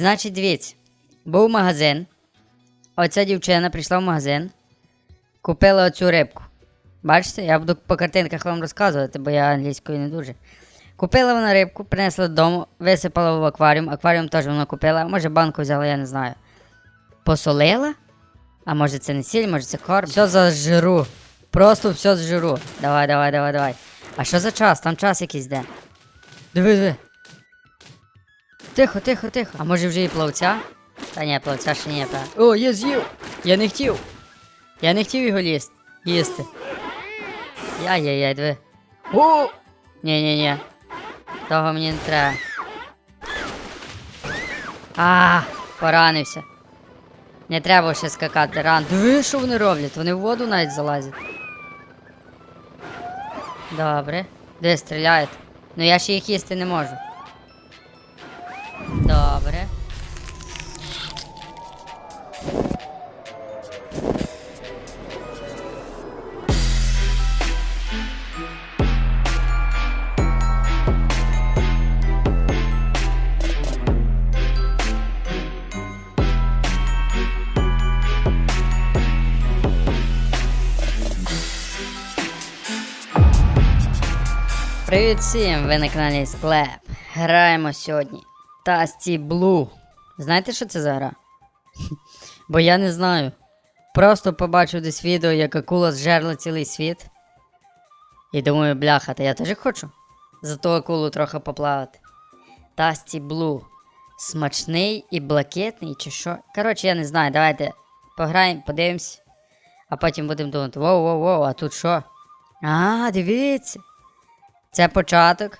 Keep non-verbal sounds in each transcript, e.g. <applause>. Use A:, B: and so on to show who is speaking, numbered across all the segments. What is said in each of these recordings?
A: Значить, дивіться, був магазин. Оця дівчина прийшла в магазин, купила оцю рибку. Бачите, я буду по картинках вам розказувати, бо я англійською не дуже. Купила вона рибку, принесла додому, висипала в акваріум. Акваріум теж вона купила, може банку взяла, я не знаю. Посолила? А може це не сіль, може це корм? Все зажиру. Просто все зжиру. Давай, давай, давай, давай. А що за час? Там час якийсь де. Диви, диви. Тихо, тихо, тихо. А може вже і плавця? Та ні, плавця ще ні, та. О, я з'їв! Я не хотів. Я не хотів його лізти. їсти. Яй-яй-яй, диви. О! Ні-ні-ні. Того мені не треба. А, поранився. Не треба ще скакати ран. Диви, що вони роблять? Вони в воду навіть залазять. Добре. Де стріляють? Ну я ще їх їсти не можу. Привіт всім! Ви на каналі Склеп. Граємо сьогодні. Тасті Блу. Знаєте, що це за гра? Бо я не знаю. Просто побачив десь відео, як акула зжерла цілий світ. І думаю, бляха, та я теж хочу. За ту акулу трохи поплавати. Тасті Блу. Смачний і блакитний, чи що? Коротше, я не знаю, давайте пограємо, подивимось. А потім будемо думати, воу-воу-воу, а тут що? А, дивіться. Це початок.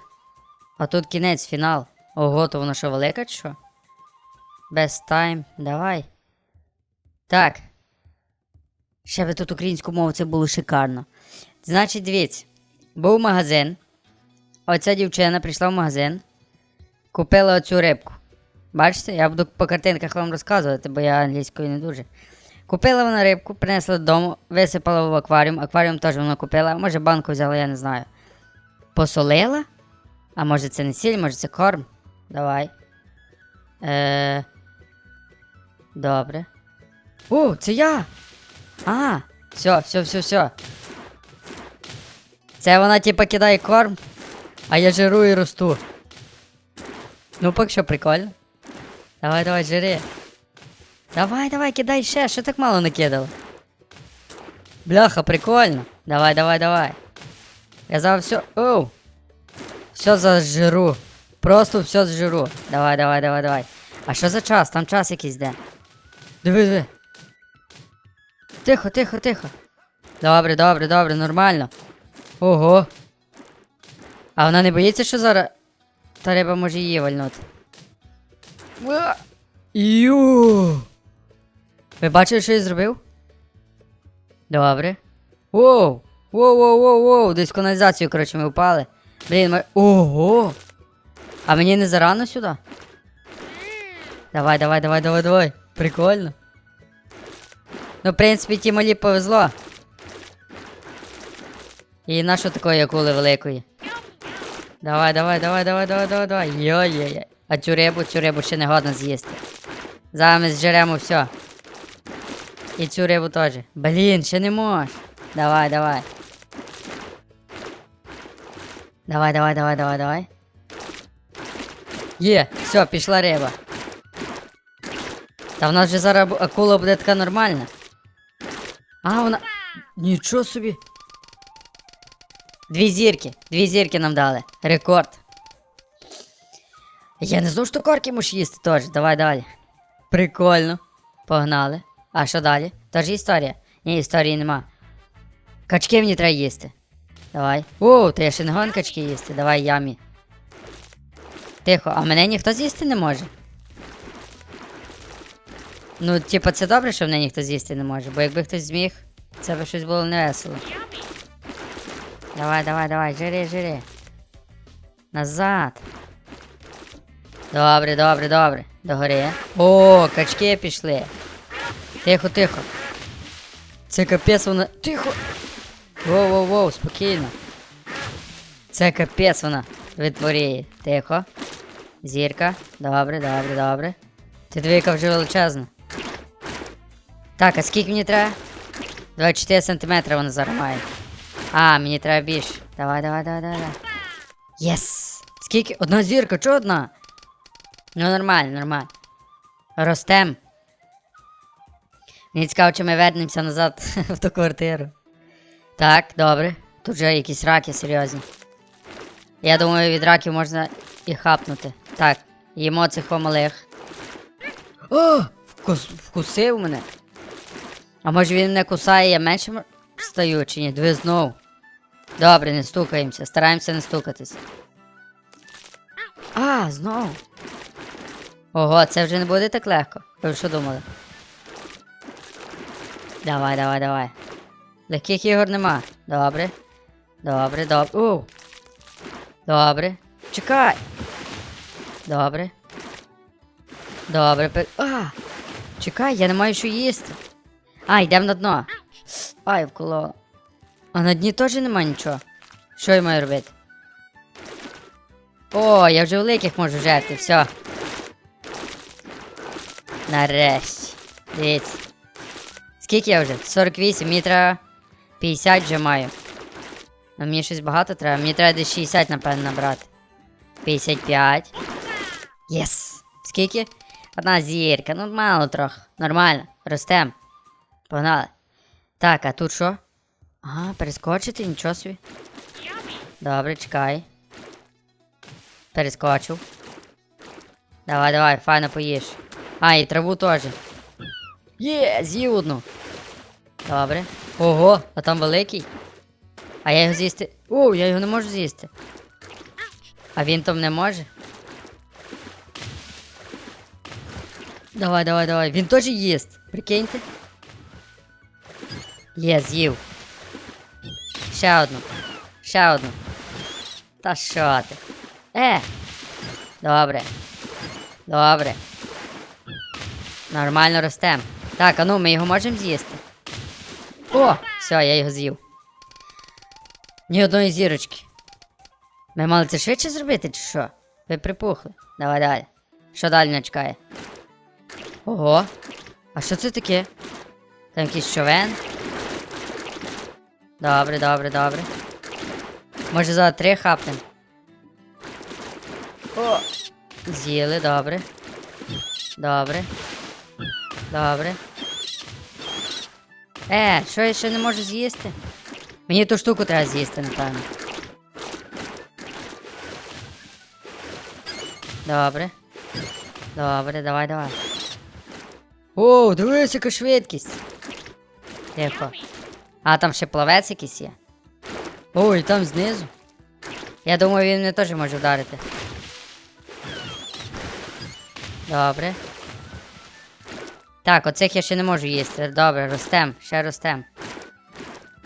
A: А тут кінець, фінал. Ого, то воно що велика що? Best time, давай. Так. Ще би тут українську мову це було шикарно. Значить, дивіться, був магазин. Оця дівчина прийшла в магазин, купила оцю рибку. Бачите, я буду по картинках вам розказувати, бо я англійською не дуже. Купила вона рибку, принесла додому, висипала в акваріум. Акваріум теж вона купила, може банку взяла, я не знаю. Посолила? А може це не сіль, може це корм? Давай. Е... Добре. О, це я! А, все, все, все, все. Це вона типа кидає корм, а я жиру і росту. Ну, поки що прикольно. Давай, давай, жири. Давай, давай, кидай ще, що так мало накидало? Бляха, прикольно. Давай, давай, давай. Я зараз все. Оу! Все зажиру. Просто все зжиру. Давай, давай, давай, давай. А що за час? Там час якийсь де. Диви, диви. Тихо, тихо, тихо. Добре, добре, добре, нормально. Ого. А вона не боїться, що зараз. Та риба може її вальнути. Ю. Ви бачили, що я зробив? Добре. Воу! Воу, воу, воу, воу, десь каналізацію, коротше, ми впали. Блін, ми... Ого! А мені не зарано сюди? Давай, давай, давай, давай, давай. Прикольно. Ну, в принципі, ті малі повезло. І нащо такої акули великої? Давай, давай, давай, давай, давай, давай, давай. Йой-йой-йой. А цю рибу, цю рибу ще не годно з'їсти. Зараз ми зжеремо все. І цю рибу теж. Блін, ще не можеш. Давай, давай. Давай, давай, давай, давай, давай. Є, все, пішла риба. Та в нас же зараз акула буде така нормальна. А, вона. Нічого собі. Дві зірки. Дві зірки нам дали. Рекорд. Я не знав, що корки можеш їсти теж. Давай далі. Прикольно. Погнали. А що далі? Тож історія. Ні, історії нема. Качки мені треба їсти. Давай. О, то я ще не гон качки їсти. Давай ямі. Тихо, а мене ніхто з'їсти не може. Ну, типа, це добре, що мене ніхто з'їсти не може, бо якби хтось зміг, це би щось було невесело. Давай, давай, давай, жири, жири. Назад. Добре, добре, добре. Догори. О, качки пішли. Тихо, тихо. Це капець вона. Тихо! Воу, воу, воу, спокійно. Це капець вона витворяє. Тихо. Зірка. Добре, добре, добре. Ти двійка вже величезна. Так, а скільки мені треба? 24 сантиметри вона зараз має. А, мені треба більше. Давай, давай, давай, давай. давай. Єс! Скільки? Одна зірка, чого одна? Ну нормально, нормально. Ростем. Мені цікаво, чи ми вернемося назад <laughs> в ту квартиру. Так, добре. Тут вже якісь раки серйозні. Я думаю, від раків можна і хапнути. Так, їмо цих малих. О! Вкус, вкусив мене. А може він не кусає, я менше м- стаю чи ні? Диви знов. Добре, не стукаємося, стараємося не стукатись. А, знову. Ого, це вже не буде так легко. Ви що думали? Давай, давай, давай. Легких ігор нема. Добре. Добре, добре. Оу. Добре. Чекай. Добре. Добре. А! Чекай, я не маю що їсти. А, йдемо на дно. Ай, вколо. А на дні теж нема нічого. Що я маю робити? О, я вже великих можу жерти, все. Нарешті. Дивіться. Скільки я вже? 48, мені треба 50 вже маю. Ну мені щось багато треба. Мені треба десь 60, напевно, набрати. 55. Єс! Скільки? Одна зірка, ну мало трохи. Нормально. Ростем. Погнали. Так, а тут що? Ага, перескочити, нічого собі. Добре, чекай. Перескочив. Давай, давай, файно поїж. А, і траву теж. Є, з'їв одну. Добре. Ого, а там великий. А я його з'їсти. О, я його не можу з'їсти. А він там не може. Давай, давай, давай. Він теж їсть. Прикиньте. Є, з'їв. Ще одну. Ще одну. Та що ти? Е! Добре. Добре. Нормально ростем. Так, а ну ми його можемо з'їсти. О! Все, я його з'їв. Ні одної зірочки. Ми мали це швидше зробити, чи що? Ви припухли. Давай далі. Що далі не чекає? Ого. А що це таке? Там якийсь човен. Добре, добре, добре. Може за три хапнем. О! З'їли, добре. Добре. Добре. Е, що я ще не можу з'їсти? Мені ту штуку треба з'їсти, напевно. Добре. Добре, давай, давай. О, дивись, яка швидкість. Тихо. А, там ще плавець якийсь є. Ой, там знизу. Я думаю, він мене теж може вдарити. Добре. Так, оцих я ще не можу їсти. Добре, ростем, ще ростем.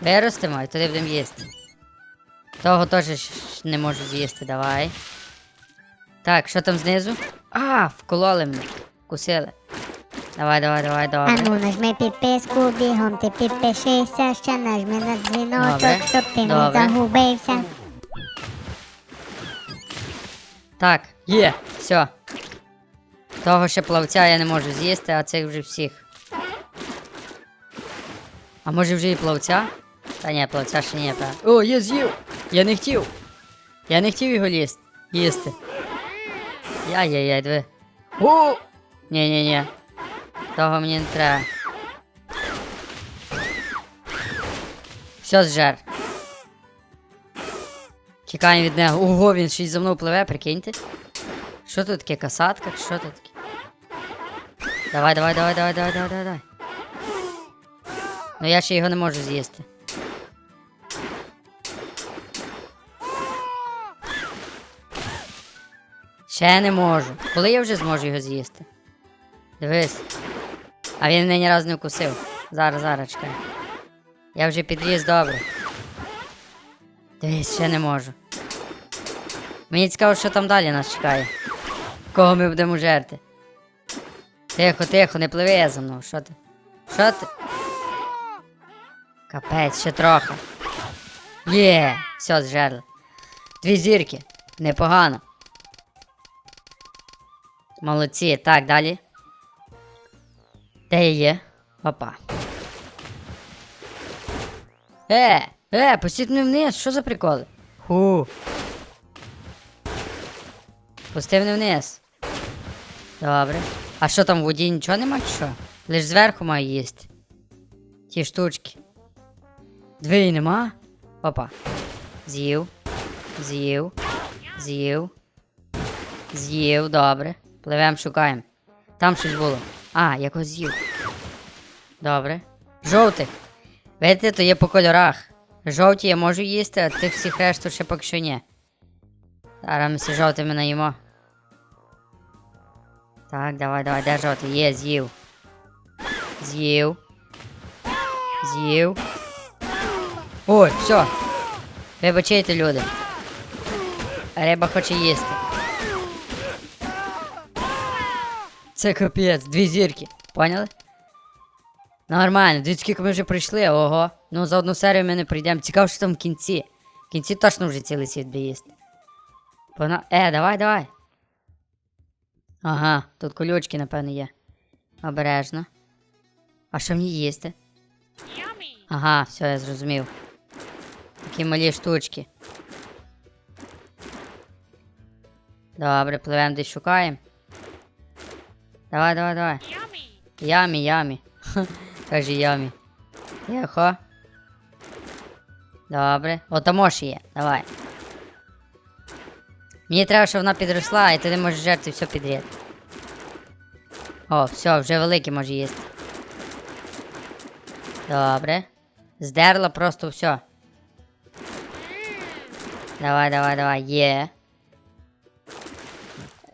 A: Виростемо і туди будемо їсти. Того теж не можу з'їсти, давай. Так, що там знизу? А, вкололи мене. Кусили. Давай, давай, давай, добре.
B: Ану, нажми підписку, бігом ти підпишися, ще нажми на дзвіночок,
A: Добре,
B: щоб ти не
A: добре.
B: загубився.
A: Так, є, все. Того ще плавця я не можу з'їсти, а цих вже всіх. А може вже і плавця? Та ні, плавця ще ні, певно. О, я з'їв! Я не хотів! Я не хотів його лізти. їсти. Яй-яй-яй, диви. О! Ні-ні-ні. Того мені не треба. Все зжер. Тікаємо від нього. Ого, він ще й за мною пливе, прикиньте. Що тут таке, касатка? Що тут таке? Давай, давай, давай, давай, давай, давай, давай. Ну я ще його не можу з'їсти. Ще не можу. Коли я вже зможу його з'їсти? Дивись. А він мене ні разу не вкусив. Зараз, зараз, чекай. Я вже підріс добре. Дивись, ще не можу. Мені цікаво, що там далі нас чекає. Кого ми будемо жерти? Тихо, тихо, не пливи за мною. Що ти? Що ти? Капець, ще трохи. Є, все, зжерли. Дві зірки. Непогано. Молодці. Так, далі. Де є? Опа. Е, е, пустіть мене вниз, що за приколи? Ху. Пусти мене вниз. Добре. А що там в воді нічого нема чи що? Лиш зверху маю їсти. Ті штучки. Дві нема? Опа. З'їв. З'їв. З'їв. З'їв, добре. Пливем, шукаємо. Там щось було. А, якось з'їв. Добре. Жовтих. Видите, то є по кольорах. Жовті я можу їсти, а тих всіх решту ще поки що ні. Зараз ми всі жовтими наїмо. Так, давай, давай, де жовтий? Є, з'їв. З'їв. З'їв. Ой, все. Вибачайте, люди. Риба хоче їсти. Це капець, дві зірки. Поняли? Нормально, дивіться, скільки ми вже пройшли, ого. Ну за одну серію ми не пройдемо. Цікаво, що там в кінці. В кінці точно вже цілий світ буде їсти. Пона... Е, давай, давай. Ага, тут колючки, напевно, є. Обережно. А що мені їсти? Ага, все, я зрозумів. Такі малі штучки. Добре, пливемо десь шукаємо. Давай, давай, давай. Ямі, ямі. Каже ямі. Тихо. Добре. Отамо ж є. Давай. Мені треба, щоб вона підросла, і не можеш жерти все підряд. О, все, вже великий може їсти. Добре. Здерла просто все. Давай, давай, давай, є.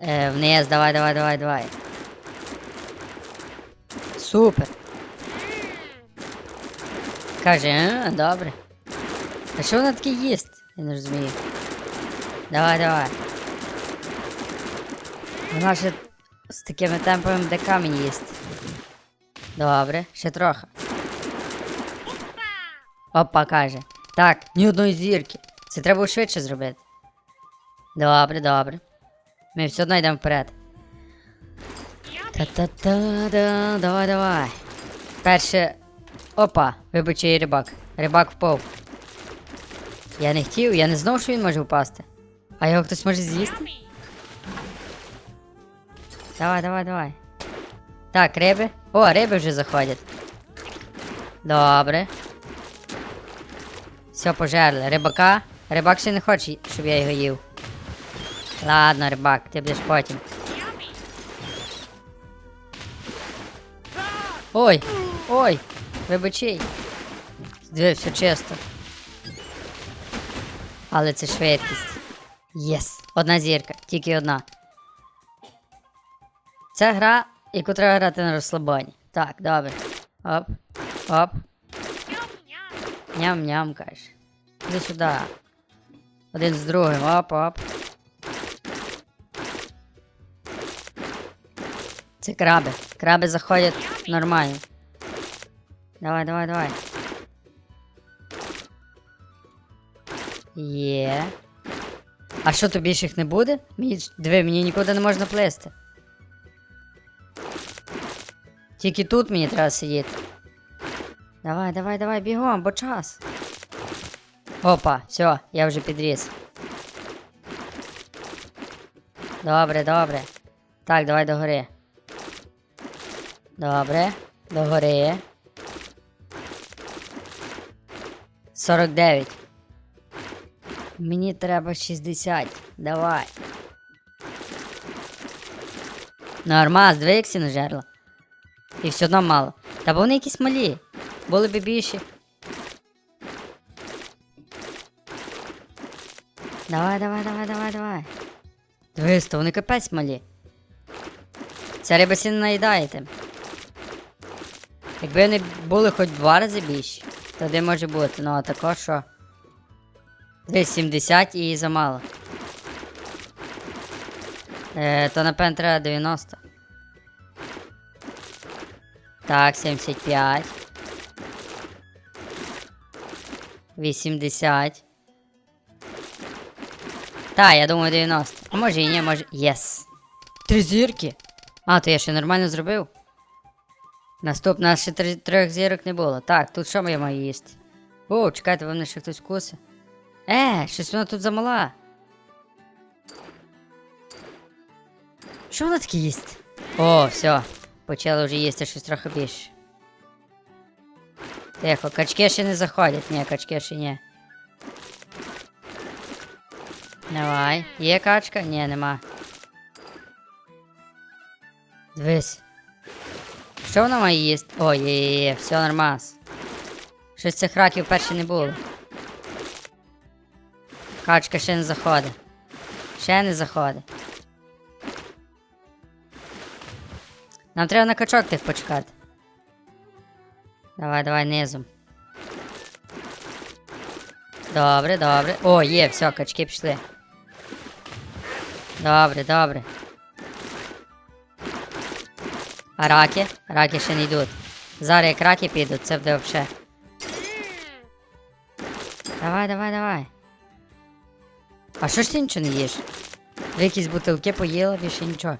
A: Е, вниз, давай, давай, давай, давай. Супер. Каже, а, добре. А що вона таке їсть? Я не розумію. Давай, давай. Вона ще з такими темпами де камінь їсть. Добре, ще трохи. Опа, каже. Так, ні одної зірки. Це треба швидше зробити. Добре, добре. Ми все одно йдемо вперед. Та-та-та-да, давай, давай. Перше. Опа, вибачай рибак. Рибак впав. Я не хотів, я не знав, що він може впасти. А його хтось може з'їсти? Давай, давай, давай. Так, риби. О, риби вже заходять. Добре. Все, пожерли. Рибака. Рибак ще не хоче, щоб я його їв. Ладно, рибак, ти будеш потім. Ой, ой, вибачай. Диви, все чисто. Але це швидкість. Єс! Одна зірка, тільки одна. Це гра, яку треба грати на розслабоні. Так, добре. Оп, оп. Ням-ням, каже. Іди сюди. Один з другим, оп, оп. Це краби. Краби заходять нормально. Давай, давай, давай. Є. А що то більше їх не буде? Мені диви, мені нікуди не можна плисти. Тільки тут мені треба сидіти. Давай, давай, давай, бігом, бо час. Опа, все, я вже підріс. Добре, добре. Так, давай до гори. Добре, до гори. 49. Мені треба 60. Давай. Нормас, дві іксі нажерла. І все одно мало. Та бо вони якісь малі. Були б більші. Давай, давай, давай, давай, давай. Дивись, то вони капець малі. Ця риба сі не наїдаєте. Якби вони були хоч два рази більші, тоді може бути, ну а тако що. Десь 70 і замало. Е, то напевно треба 90. Так, 75. 80. Та, я думаю 90. А може і ні, може. Єс. Три зірки. А, то я ще нормально зробив. Наступна ще три- трьох зірок не було. Так, тут що я маю їсти? О, чекайте, ви мене ще хтось кусе. Е, щось вона тут замала. Що вона таке їсть? О, все. Почали вже їсти щось трохи більше. Тихо, качки ще не заходять. Ні, качки ще ні. Давай. Є качка? Ні, нема. Дивись. Що вона має їсти? О, є, є, є, все нормас. Щось цих раків перше не було. Качка ще не заходить. Ще не заходить. Нам треба на качок тих почекати. Давай, давай низом. Добре, добре. О, є, все, качки пішли. Добре, добре. А раки? Раки ще не йдуть. Зараз як раки підуть, це буде взагалі. Давай, давай, давай. А що ж ти нічого не їш? Ви якісь бутилки поїла, більше нічого.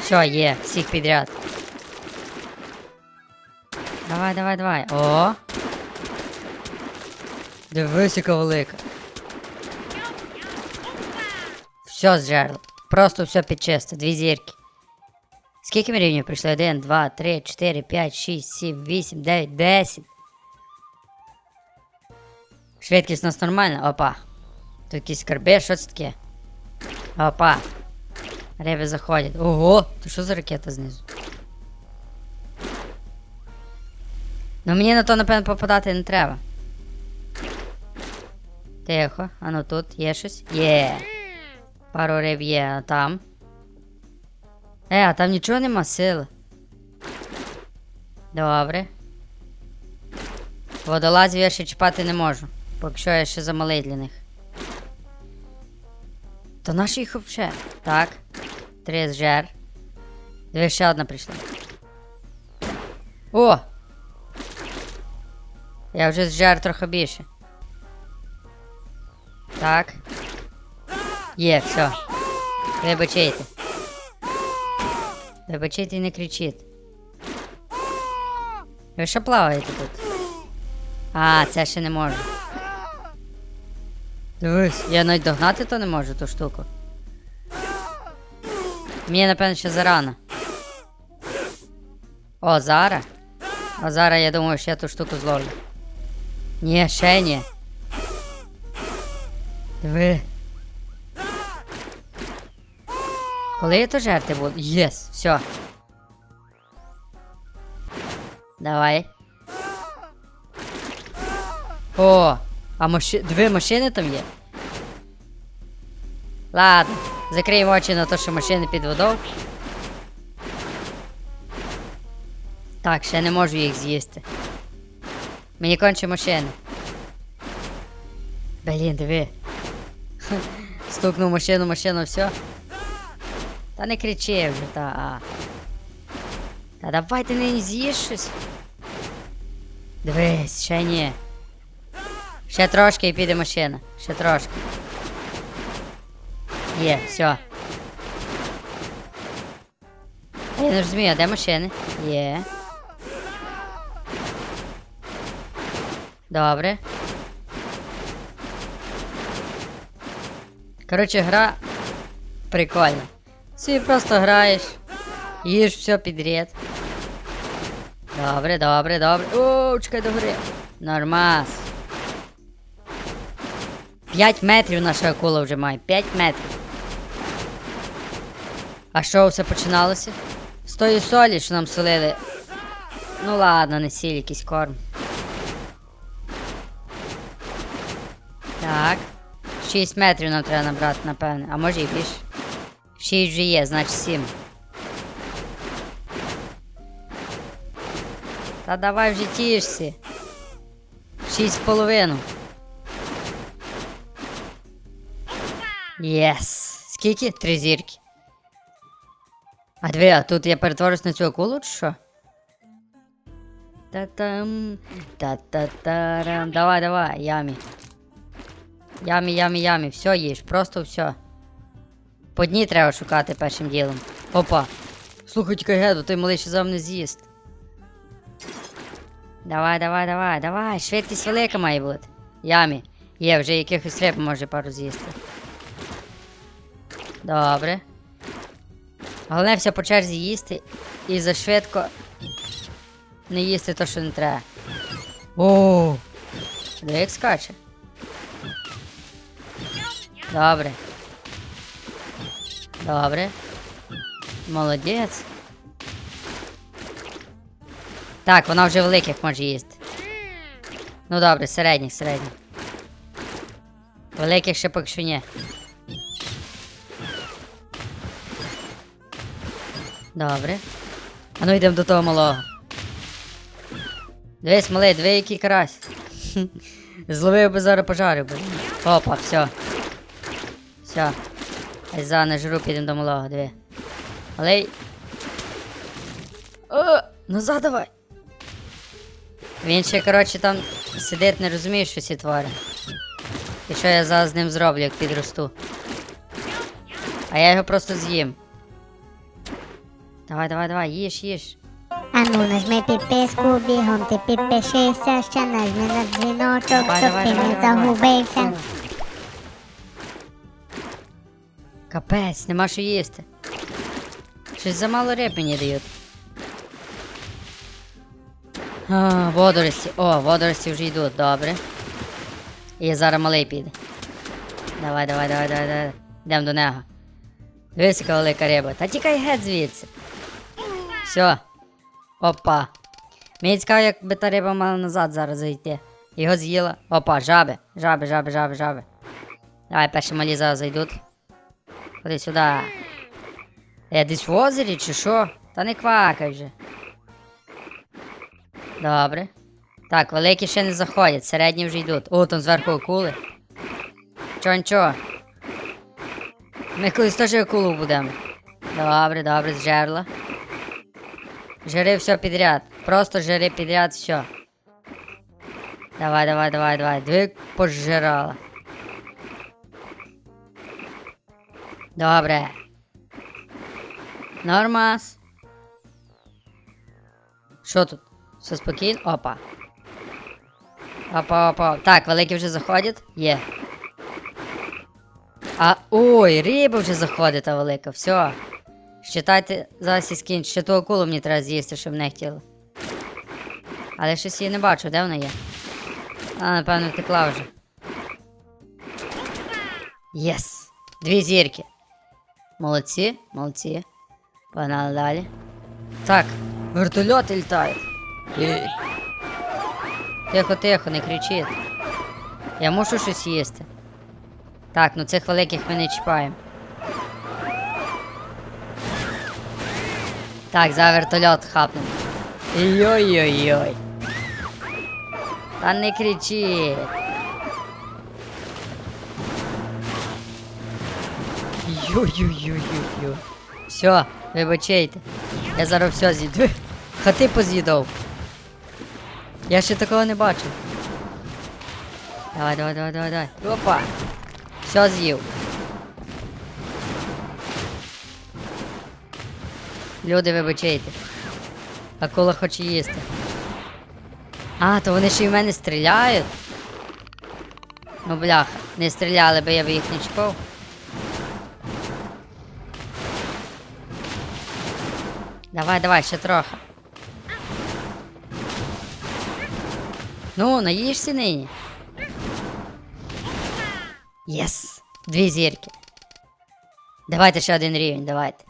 A: Все, є, всіх підряд. Давай, давай, давай. О! Дивись, яка велика. Все зжерло. Просто все підчисто. Дві зірки. Скільки ми рівнів прийшли? 1, 2, 3, 4, 5, 6, 7, 8, 9, 10. Швидкість у нас нормальна. Опа. Тут якісь скарби, що це таке? Опа. Риби заходять. Ого! То що за ракета знизу? Ну мені на то, напевно, попадати не треба. Тихо, а ну тут є щось? Є. Пару риб є, а там. Е, а там нічого нема сили. Добре. Водолазів я ще чіпати не можу. Поки я ще замалий для них. То наші їх взагалі. Так. Три з жер. Диви, ще одна прийшла. О! Я вже з жер трохи більше. Так. Є, все. Вибачайте. Вибачайте і не кричіть. Ви що плаваєте тут? А, це ще не можу. Дивись, я навіть догнати то не можу ту штуку. Мені, напевно, ще зарано. О, зараз. А зараз я думаю, що я ту штуку зловлю. Ні, ще ні. Диви. Коли я то жерти буду? Єс, все. Давай. О, а маши... дві машини там є. Ладно, закриємо очі на те, що машини під водою. Так, ще не можу їх з'їсти. Мені конче машини. Блін, диви. <laughs> Стукнув машину, машину, все. Та не кричи вже, та. А. Та давай ти не з'їш щось. Дивись, ще ні. Ще трошки і піде машина. Ще трошки. Є, все. Я не розумію, а де машини? Є. Добре. Коротше, гра прикольна. Собі просто граєш, їж все підряд. Добре, добре, добре. О, чекай до гори. Нормас. 5 метрів наша акула вже має. 5 метрів. А що все починалося? З тої солі, що нам солили. Ну ладно, не сіль, якийсь корм. Так. 6 метрів нам треба набрати, напевне. А може і більше. 6 вже є, значить 7. Та давай вже тішся. Шість з половину. Єс. Скільки? Три зірки. А диви, а тут я перетворюсь на цю акулу, чи що? Та-там. Та-та-тарам. Давай, давай, ямі. Ямі, ямі, ямі. Все їж, просто все. По дні треба шукати першим ділом. Опа. Слухай, тільки геду, той малий ще за мене з'їсть. Давай, давай, давай, давай, швидкість велика має бути. Ямі. Є, вже якихось риб може пару з'їсти. Добре. Головне все по черзі їсти і зашвидко не їсти то, що не треба. О! Де як скаче? Добре. Добре. Молодець. Так, вона вже великих може їсти. Ну добре, середніх, середніх. Великих ще поки що ні. Добре. А ну йдемо до того малого. Дивись, малий, диви, який карась. <laughs> Зловив би зараз пожарив би. Опа, все. Все. Ай за не жру, підемо до малого, диви. Малий. О, назад давай. Він ще, коротше, там сидить, не розуміє, що всі твори. І що я зараз з ним зроблю, як підросту. А я його просто з'їм. Давай, давай, давай, їж, їж.
B: А ну нажми підписку, бігом ти підпишися, ще нажми на дзвіночок,
A: Давай,
B: щоб
A: давай,
B: ти
A: давай,
B: не
A: давай, давай.
B: загубився.
A: Капець, нема що їсти. Щось замало риб мені дають. А, водорості. О, водорості вже йдуть, добре. І зараз малий піде. Давай, давай, давай, давай, давай. Йдемо до нього. Дивись, яка велика риба. Та тікай геть звідси. Все. Опа. Мені цікаво, як би та риба мала назад зараз зайти. Його з'їла. Опа, жаби. Жаби, жаби, жаби, жаби. Давай, перші малі зараз зайдуть. Ходи сюди. Я десь в озері чи що? Та не квакай вже. Добре. Так, великі ще не заходять, середні вже йдуть. О, там зверху акули. Чо, нічого. Ми колись теж акулу будемо. Добре, добре, з жерла. Жири все підряд. Просто жири підряд все. Давай, давай, давай, давай. Дві пожирала. Добре. Нормас. Що тут? Все спокійно? Опа. Опа, опа. Так, великі вже заходять? Є. А ой, риба вже заходить та велика. Все. Считайте, зараз і скінч. Ще ту акулу мені треба з'їсти, щоб не хотіла. Але щось її не бачу, де вона є? А, напевно, втекла вже. Єс! Дві зірки. Молодці, молодці. Погнали далі. Так, вертольоти літають. Тихо, тихо, не кричіть. Я мушу щось їсти. Так, ну цих великих ми не чіпаємо. Так, за вертольот хапнемо. Йой-йой-йой. Та не кричіть. Йой-йой-йой-йой. Все, вибачайте. Я зараз все з'їду. Хати поз'їдав. Я ще такого не бачив. Давай, давай, давай, давай, давай. Опа. Все з'їв. Люди, вибачайте. Акула хоче їсти. А, то вони ще й в мене стріляють. Ну бляха, не стріляли, бо я би їх не чіпав. Давай, давай, ще трохи. Ну, наїшся нині. Єс! Дві зірки. Давайте ще один рівень, давайте.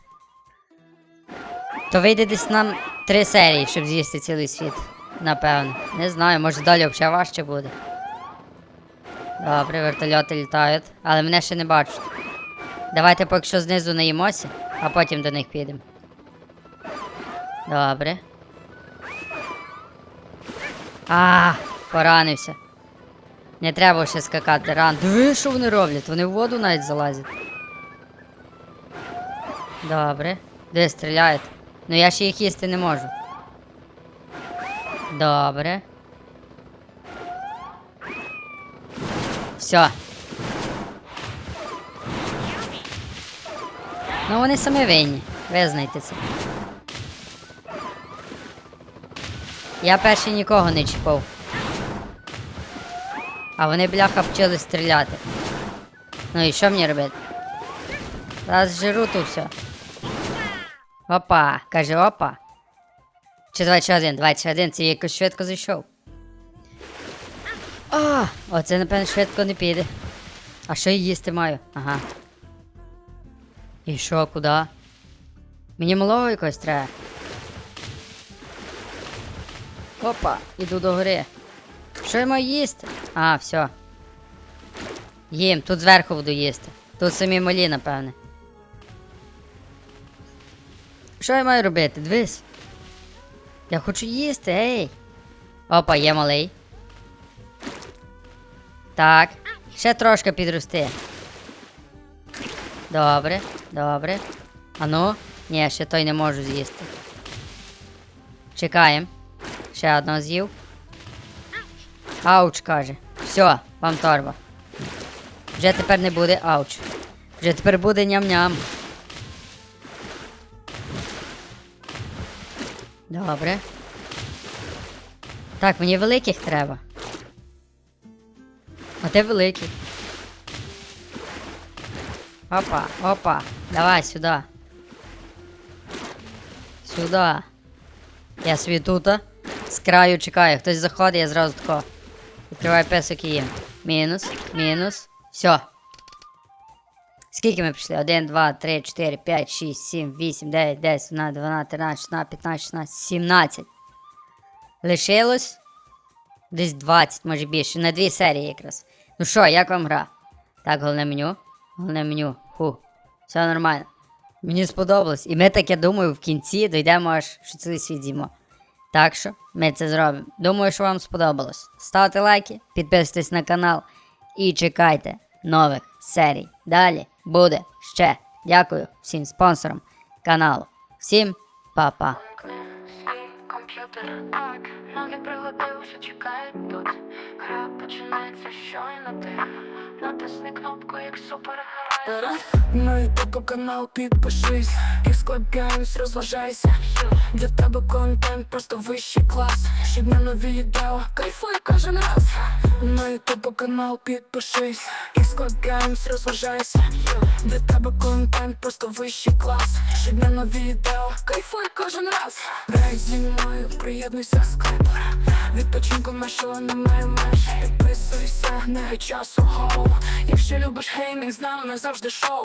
A: То вийде десь нам три серії, щоб з'їсти цілий світ. Напевно. Не знаю, може далі взагалі важче буде. Добре, вертольоти літають, але мене ще не бачать. Давайте поки що знизу наїмося, а потім до них підемо. Добре. А, поранився. Не треба ще скакати ран. Диви, що вони роблять? Вони в воду навіть залазять. Добре. Де стріляють? Ну я ще їх їсти не можу. Добре. Все. Ну вони самі винні. Визнайте це. Я перший нікого не чіпав. А вони, бляха, вчили стріляти. Ну і що мені робити? Зараз жиру тут все. Опа, каже, опа. Чи 21, 21, це якось швидко зайшов. А, оце, напевно, швидко не піде. А що я їсти маю? Ага. І що, куди? Мені малого якось треба. Опа, іду до гори. Що я маю їсти? А, все. Їм, тут зверху буду їсти. Тут самі малі, напевне. Що я маю робити? Дивись. Я хочу їсти, ей. Опа, є малий. Так. Ще трошки підрости. Добре, добре. Ану, ні, ще той не можу з'їсти. Чекаємо. Ще одного з'їв. Ауч каже. Все, вам торба. Вже тепер не буде ауч. Вже тепер буде ням-ням. Добре. Так, мені великих треба. А де великий? Опа, опа. Давай сюди. Сюди. Я собі тут. З краю чекаю. Хтось заходить, я зразу тако. Відкриваю песок і їм. Мінус, мінус. Все. Скільки ми пішли? 1, 2, 3, 4, 5, 6, 7, 8, 9, 10, 11, 12, 13, 16, 15, 16, 17. Лишилось десь 20, може більше. На дві серії якраз. Ну що, як вам гра? Так, головне меню. Головне меню. Ху. Все нормально. Мені сподобалось. І ми так, я думаю, в кінці дійдемо аж що цілий світ з'їмо. Так що ми це зробимо. Думаю, що вам сподобалось. Ставте лайки, підписуйтесь на канал і чекайте нових серій. Далі буде ще. Дякую всім спонсорам каналу. Всім па-па.
C: Комп'ютер так, пригодилися, чекають тут. Гра починається щойно ти. Натисни кнопку як супергерой.
D: На ютуб канал підпишись. Xclub Games, розважайся. Для тебе контент просто вищий клас. Щодня нові відео, кайфуй кожен раз. На ютуб канал підпишись. Xclub Games, розважайся. Для тебе контент просто вищий клас. Щодня нові відео, кайфуй кожен раз. Грай зі мною, приєднуйся скайп Відпочинку нашого немає меж? Підписуйся, не часу гоу Якщо любиш геймінг, з нами завжди шоу